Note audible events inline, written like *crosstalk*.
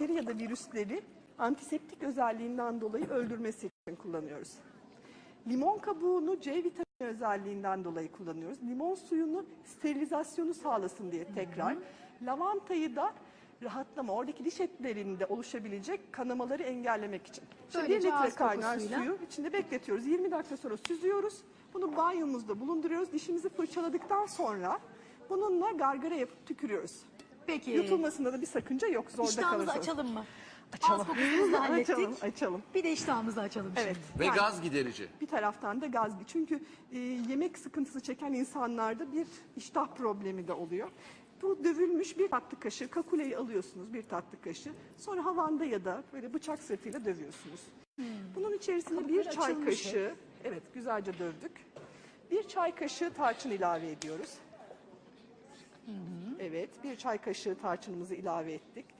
bakteri ya da virüsleri antiseptik özelliğinden dolayı öldürmesi için kullanıyoruz. Limon kabuğunu C vitamini özelliğinden dolayı kullanıyoruz. Limon suyunu sterilizasyonu sağlasın diye tekrar. Lavantayı da rahatlama, oradaki diş etlerinde oluşabilecek kanamaları engellemek için. Şimdi Böylece 1 litre kaynar kokusuyla- suyu içinde bekletiyoruz. 20 dakika sonra süzüyoruz. Bunu banyomuzda bulunduruyoruz. Dişimizi fırçaladıktan sonra bununla gargara yapıp tükürüyoruz. Peki. Yutulmasında da bir sakınca yok. Zorda İştahımızı kalırsanız. açalım mı? Açalım. Ağız kokusumuzu da *laughs* hallettik. açalım, açalım. Bir de iştahımızı açalım Evet. şimdi. Ve yani gaz giderici. Bir taraftan da gaz. Çünkü e, yemek sıkıntısı çeken insanlarda bir iştah problemi de oluyor. Bu dövülmüş bir tatlı kaşığı, kakuleyi alıyorsunuz bir tatlı kaşığı. Sonra havanda ya da böyle bıçak sırtıyla dövüyorsunuz. Bunun içerisine bir çay açılmış kaşığı, evet güzelce dövdük. Bir çay kaşığı tarçın ilave ediyoruz. Evet, bir çay kaşığı tarçınımızı ilave ettik.